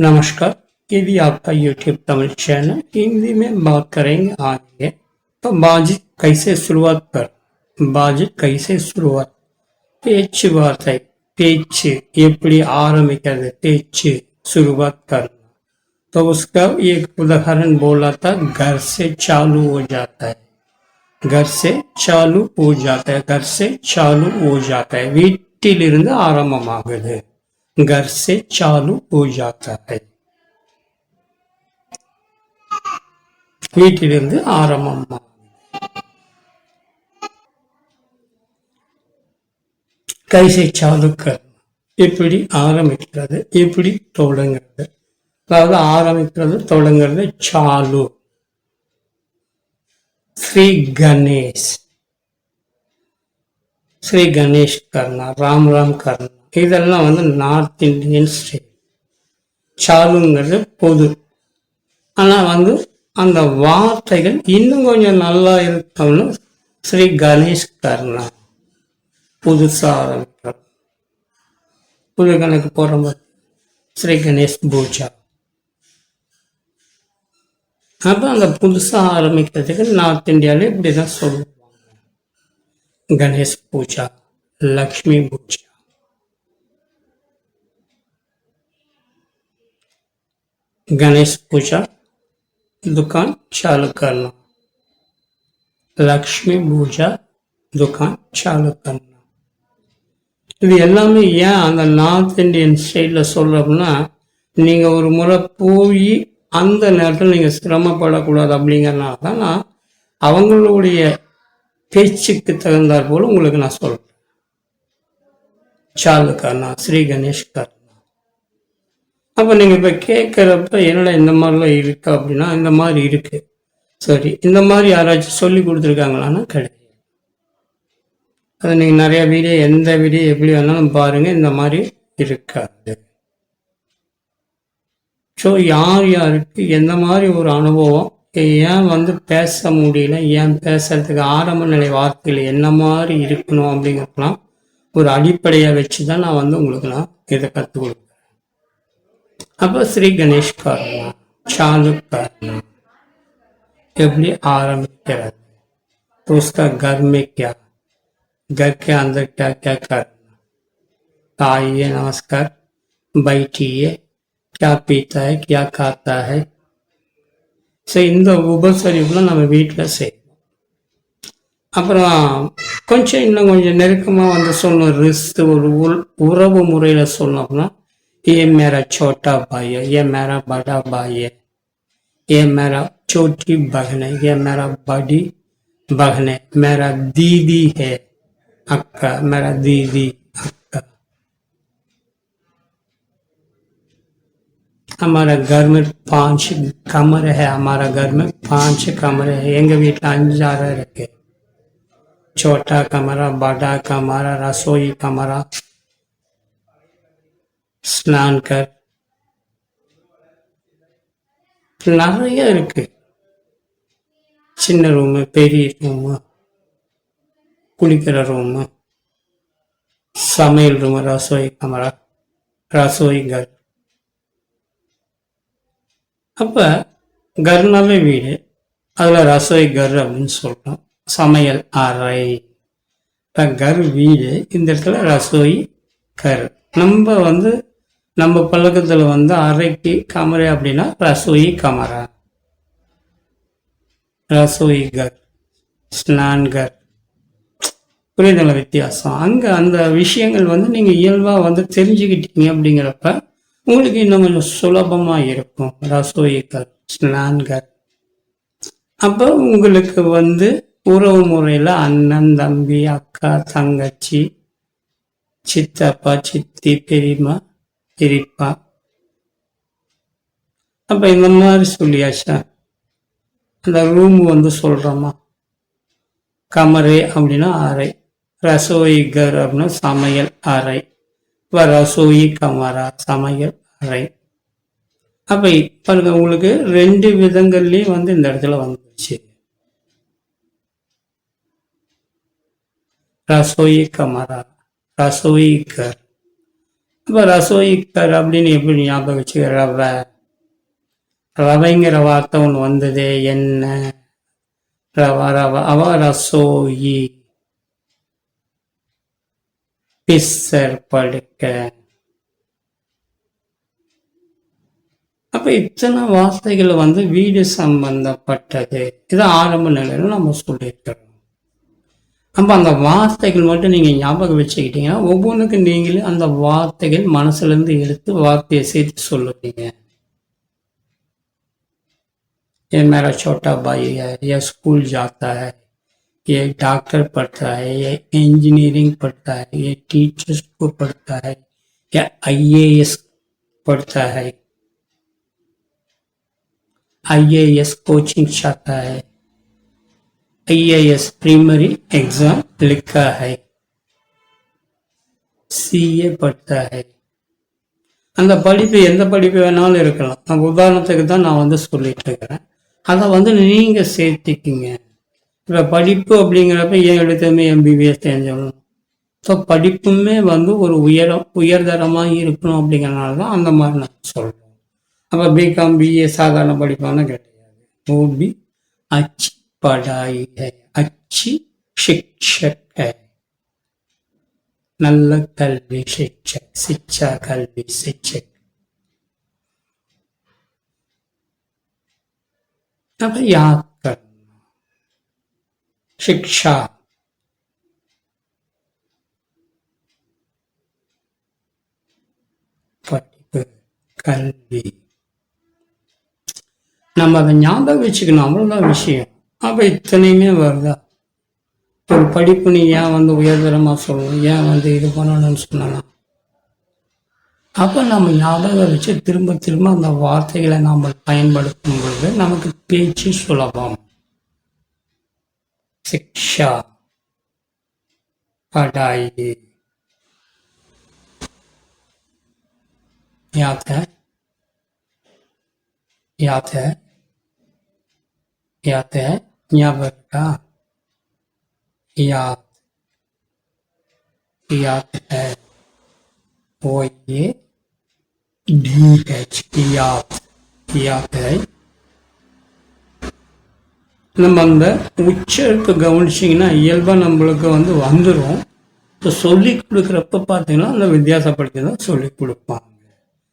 नमस्कार, ये भी आपका यूट्यूब तमिल चैनल हिंदी में बात करेंगे आगे। तो बाजी कैसे शुरुआत कर? बाजी कैसे शुरुआत? பேச்சு வார்த்தை பேச்சு எப்படி ஆரம்பிக்கிறது पेच शुरुआत करना। तो उसका एक उदाहरण बोला था, घर से चालू हो जाता है। घर से चालू हो जाता है, घर से चालू हो जाता है। வீட்டிலிருந்து ஆரம்பமாகுது घर से चालू हो जाता है வீட்டிலிருந்து ஆரம்பமா கைசை சாலு கர் எப்படி ஆரம்பிக்கிறது எப்படி தொடங்குறது அதாவது ஆரம்பிக்கிறது தொடங்குறது சாலு ஸ்ரீ கணேஷ் ஸ்ரீ கணேஷ் கர்ணா ராம் ராம் கர்ணா இதெல்லாம் வந்து நார்த் இந்தியன் ஸ்டேட் சாலுங்கிறது பொது. ஆனால் வந்து அந்த வார்த்தைகள் இன்னும் கொஞ்சம் நல்லா இருக்கணும்னு ஸ்ரீ கணேஷ் கர்ணா புதுசாக ஆரம்பிக்கிறோம் புது கணக்கு போகிற ஸ்ரீ கணேஷ் பூஜா. அப்போ அந்த புதுசாக ஆரம்பிக்கிறதுக்கு நார்த் இந்தியாவில் இப்படி தான் சொல்லுவாங்க. கணேஷ் பூஜா லக்ஷ்மி பூஜா. गणेश पूजा दुकान चालू करना லக்ஷ்மி பூஜா துக்கான் சாலு பண்ணா இது எல்லாமே ஏன் அந்த நார்த் இந்தியன் ஸ்டைலில் சொல்கிறோம்னா நீங்கள் ஒரு முறை போய் அந்த நேரத்தில் நீங்கள் சிரமப்படக்கூடாது அப்படிங்கிறனால தான் நான் அவங்களுடைய பேச்சுக்கு தகுந்தாற் போல் உங்களுக்கு நான் சொல்கிறேன் சாலு கர்ணா ஸ்ரீ கணேஷ் கர்ணா அப்போ நீங்கள் இப்போ கேட்குறப்ப என்னடா இந்த மாதிரிலாம் இருக்கா அப்படின்னா இந்த மாதிரி இருக்கு. சரி இந்த மாதிரி யாராச்சும் சொல்லி கொடுத்துருக்காங்களான்னா கிடையாது. அதை நீங்கள் நிறைய வீடியோ எந்த வீடியோ எப்படி வேணாலும் பாருங்கள் இந்த மாதிரி இருக்காது. ஸோ யார் யாருக்கு எந்த மாதிரி ஒரு அனுபவம்? ஏன் வந்து பேச முடியல? ஏன் பேசுறதுக்கு ஆரம்ப நிலை வார்த்தைகள் என்ன மாதிரி இருக்கணும் அப்படிங்கிறதுலாம் ஒரு அடிப்படையை வச்சு தான் நான் வந்து உங்களுக்கு நான் இதை கற்றுக் கொடுப்பேன் அப்போ ஸ்ரீ கணேஷ் காரணம் चालू करना எப்படி ஆரம்பிக்கிறது तो उसका घर में क्या घर के अंदर क्या क्या करना आइए नमस्कार बैठिए क्या पीता है क्या खाता है ஸோ இந்த உபசரிப்புலாம் நம்ம வீட்டில் செய்வோம் அப்புறம் கொஞ்சம் இன்னும் கொஞ்சம் நெருக்கமாக வந்து சொல்லணும் ரிஸ்க் ஒரு உள் உறவு முறையில் சொன்னோம்னா ये मेरा छोटा भाई है ये मेरा बड़ा भाई है ये मेरा छोटी बहन है ये मेरा बड़ी बहन है मेरा दीदी है अक्का मेरा दीदी अक्का हमारा घर में पांच कमरे है हमारा घर में पांच कमरे है எங்க வீட்டில் அஞ்சாறு இருக்கு छोटा कमरा बड़ा कमरा रसोई कमरा ஸ்நான் கர். நிறைய இருக்கு. சின்ன ரூமு பெரிய ரூமு குளிக்கிற ரூமு சமையல் ரூமு ரசோய் கமரா ரசோய் கர் அப்போ கர்னாவே வீடு. அதில் ரசோய் கர் அப்படின்னு சொல்கிறோம் சமையல் அறை. இப்போ கர் வீடு இந்த இடத்துல ரசோய் கர். நம்ம வந்து நம்ம பழக்கத்தில் வந்து அரைக்கு கமரை அப்படின்னா ரசோயி கமரா. ரசோயி கர் ஸ்நான் புரியுதுங்களா வித்தியாசம்? அங்கே அந்த விஷயங்கள் வந்து நீங்கள் இயல்பாக வந்து தெரிஞ்சுக்கிட்டீங்க அப்படிங்கிறப்ப உங்களுக்கு இன்னும் கொஞ்சம் சுலபமாக இருக்கும். ரசோயி ஸ்நான்கர் அப்போ உங்களுக்கு வந்து உறவு முறையில் அண்ணன் தம்பி அக்கா தங்கச்சி சித்தப்பா சித்தி பெரியம்மா பெரியப்பா அப்போ இந்த மாதிரி சொல்லியாச்சா? அந்த ரூம் வந்து சொல்கிறோமா கமரே அப்படின்னா அறை. ரசோயி கர் அப்படின்னா சமையல் அறை. இப்போ ரசோயி கமரா சமையல் அறை. அப்போ பாருங்க உங்களுக்கு ரெண்டு விதங்கள்லேயும் வந்து இந்த இடத்துல வந்துச்சு ரசோயி கமரா ரசோயி கர் இப்போ ரசோயிக்கர் அப்படின்னு எப்படி ஞாபகம் வச்சுக்க ரவ? ரவைங்கிற வார்த்தை ஒன்று வந்தது என்ன? ரவ ரவ அவ ரசோயி. பிஸ்ஸர் படுக்க. அப்ப இத்தனை வார்த்தைகள் வந்து வீடு சம்பந்தப்பட்டது. இது ஆரம்ப நிலையில நம்ம சொல்லியிருக்கிறோம். அப்ப அந்த வார்த்தைகள் மட்டும் நீங்க ஞாபகம் வச்சுக்கிட்டீங்கன்னா ஒவ்வொன்றுக்கும் நீங்களே அந்த வார்த்தைகள் மனசுல இருந்து எடுத்து வார்த்தையை சேர்த்து சொல்லுவீங்க ये मेरा छोटा भाई है ये स्कूल जाता है ये डॉक्टर पढ़ता है ये इंजीनियरिंग पढ़ता है ये टीचर्स को पढ़ता है या आईएएस पढ़ता है आईएएस कोचिंग चाहता है आईएएस प्राइमरी एग्जाम लिखा है सीए पढ़ता है அந்த படிப்பு எந்த படிப்பு வேணாலும் இருக்கலாம் நான் உதாரணத்துக்கு தான் நான் வந்து சொல்லிட்டு இருக்கிறேன் அதை வந்து நீங்க சேர்த்துக்கிங்க இப்போ படிப்பு அப்படிங்கிறப்ப ஏன் எடுத்துமே எம்பிபிஎஸ் தெரிஞ்சவங்க ஸோ படிப்புமே வந்து ஒரு உயரம் உயர்தரமாக இருக்கணும் அப்படிங்கிறனால தான் அந்த மாதிரி நான் சொல்கிறேன் அப்போ பிகாம் பிஏ சாதாரண படிப்பான கிடையாது वो भी अच्छी पढ़ाई है अच्छी शिक्षक है நல்ல கல்வி சிக்ஷக் சிச்சா கல்வி சிக்ஷக் अब याद करना शिक्षा படிப்பு கல்வி நம்ம அதை ஞாபகம் வச்சுக்கணும் அவ்வளவுதான் விஷயம் அப்ப இத்தனையுமே வருதா ஒரு படிப்பு நீ ஏன் வந்து உயர்தரமா சொல்லணும் ஏன் வந்து இது பண்ணணும்னு சொன்னா அப்ப நம்ம ஞாபகம் வச்சு திரும்ப திரும்ப அந்த வார்த்தைகளை நாம் பயன்படுத்தும் பொழுது நமக்கு பேச்சு சுலபம் शिक्षा पढ़ाई याद है याद है याद है ஞாபகம் இருக்கா கியாத் கியாத் ஓஏ டிஹெச் கியாத் கியாத்தை நம்ம அந்த உச்சருக்கு கவனிச்சிங்கன்னா இயல்பாக நம்மளுக்கு வந்து வந்துடும் இப்போ சொல்லி கொடுக்குறப்ப பார்த்தீங்கன்னா அந்த வித்தியாசப்படுத்தி தான் சொல்லி கொடுப்பாங்க.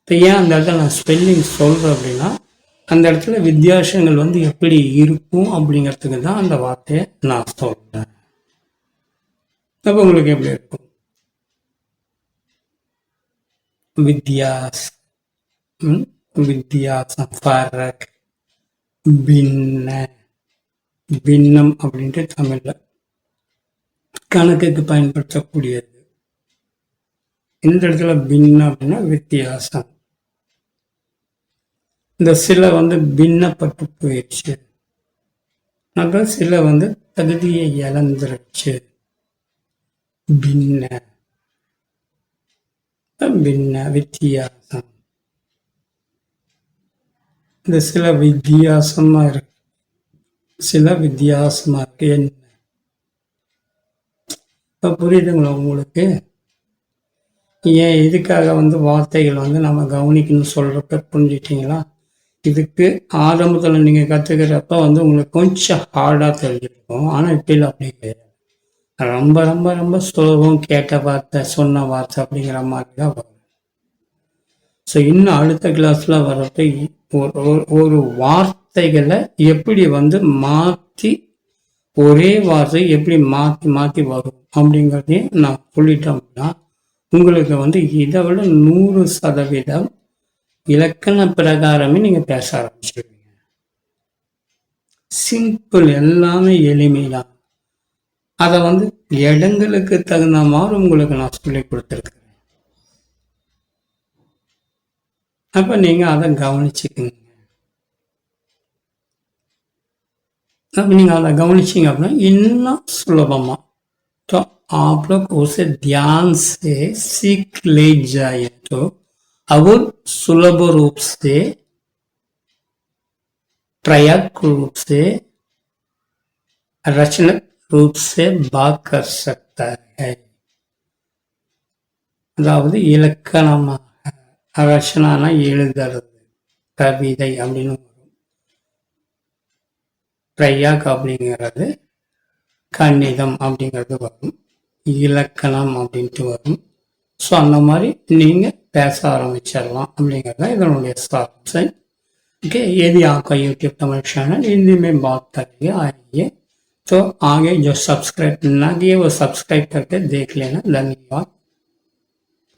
இப்போ ஏன் அந்த இடத்துல நான் ஸ்பெல்லிங் சொல்கிறேன் அப்படின்னா அந்த இடத்துல வித்தியாசங்கள் வந்து எப்படி இருக்கும் அப்படிங்கிறதுக்கு தான் அந்த வார்த்தையை நான் சொல்கிறேன் அப்போ உங்களுக்கு எப்படி இருக்கும்? வித்தியாஸ் வித்தியாசம் ஃபரக் பின்ன பின்னம் அப்படின்ட்டு தமிழ்ல கணக்குக்கு பயன்படுத்தக்கூடியது. இந்த இடத்துல பின்னம் அப்படின்னா வித்தியாசம். இந்த சிலை வந்து பின்னப்பட்டு போயிடுச்சு. அப்ப சிலை வந்து தகுதியை இழந்துருச்சு. பின்ன பின்ன வித்தியாசம். இந்த சில வித்தியாசமா இருக்கு. சில வித்தியாசமா இருக்கு. என்ன? இப்ப புரியுதுங்களா உங்களுக்கு? ஏன் இதுக்காக வந்து வார்த்தைகள் வந்து நம்ம கவனிக்கணும்னு சொல்றப்ப புரிஞ்சுட்டீங்களா இதுக்கு ஆரம்பத்தில் நீங்க கத்துக்கிறப்ப வந்து உங்களுக்கு கொஞ்சம் ஹார்டா தெரிஞ்சிருக்கும். ஆனா இப்படி இல்லை அப்படி கிடையாது. ரொம்ப ரொம்ப ரொம்ப சுலபம் கேட்ட வார்த்தை சொன்ன வார்த்தை அப்படிங்கிற மாதிரி தான் வரும். ஸோ இன்னும் அடுத்த கிளாஸ்ல வரப்ப ஒரு ஒரு- ஒரு வார்த்தைகளை எப்படி வந்து மாற்றி ஒரே வார்த்தை எப்படி மாற்றி மாற்றி வரும் அப்படிங்கிறதையும் நான் சொல்லிட்டோம்னா உங்களுக்கு வந்து இதை விட நூறு சதவீதம் இலக்கண பிரகாரமே நீங்க பேச ஆரம்பிச்சிருவீங்க சிம்பிள் எல்லாமே எளிமைதான் அதை வந்து இடங்களுக்கு தகுந்த மாதிரி உங்களுக்கு நான் சொல்லி கொடுத்துருக்கேன் அப்ப நீங்க அதை கவனிச்சுக்கங்க अब नहीं आधा गवनिशिंग अपना इतना सुलभमा तो आप लोग उसे ध्यान से सीख ले जाए तो अब सुलभ रूप से प्रयाग रूप से रचनात्मक रूप से बात कर सकता है அதாவது இலக்கணமாக ரச்சனானா எழுதுறது கவிதை அப்படின்னு வரும் பிரயாக் அப்படிங்கிறது கணிதம் அப்படிங்கிறது வரும் இலக்கணம் அப்படின்ட்டு வரும் ஸோ அந்த மாதிரி நீங்கள் பேச ஆரம்பிச்சிடலாம் அப்படிங்கிறது தான் இதனுடைய சார்ஸ் ओके यदि आपका यूट्यूब तमिल चैनल हिंदी में बात करेंगे आइए तो आगे जो सब्सक्राइब ना किए वो सब्सक्राइब करके देख लेना धन्यवाद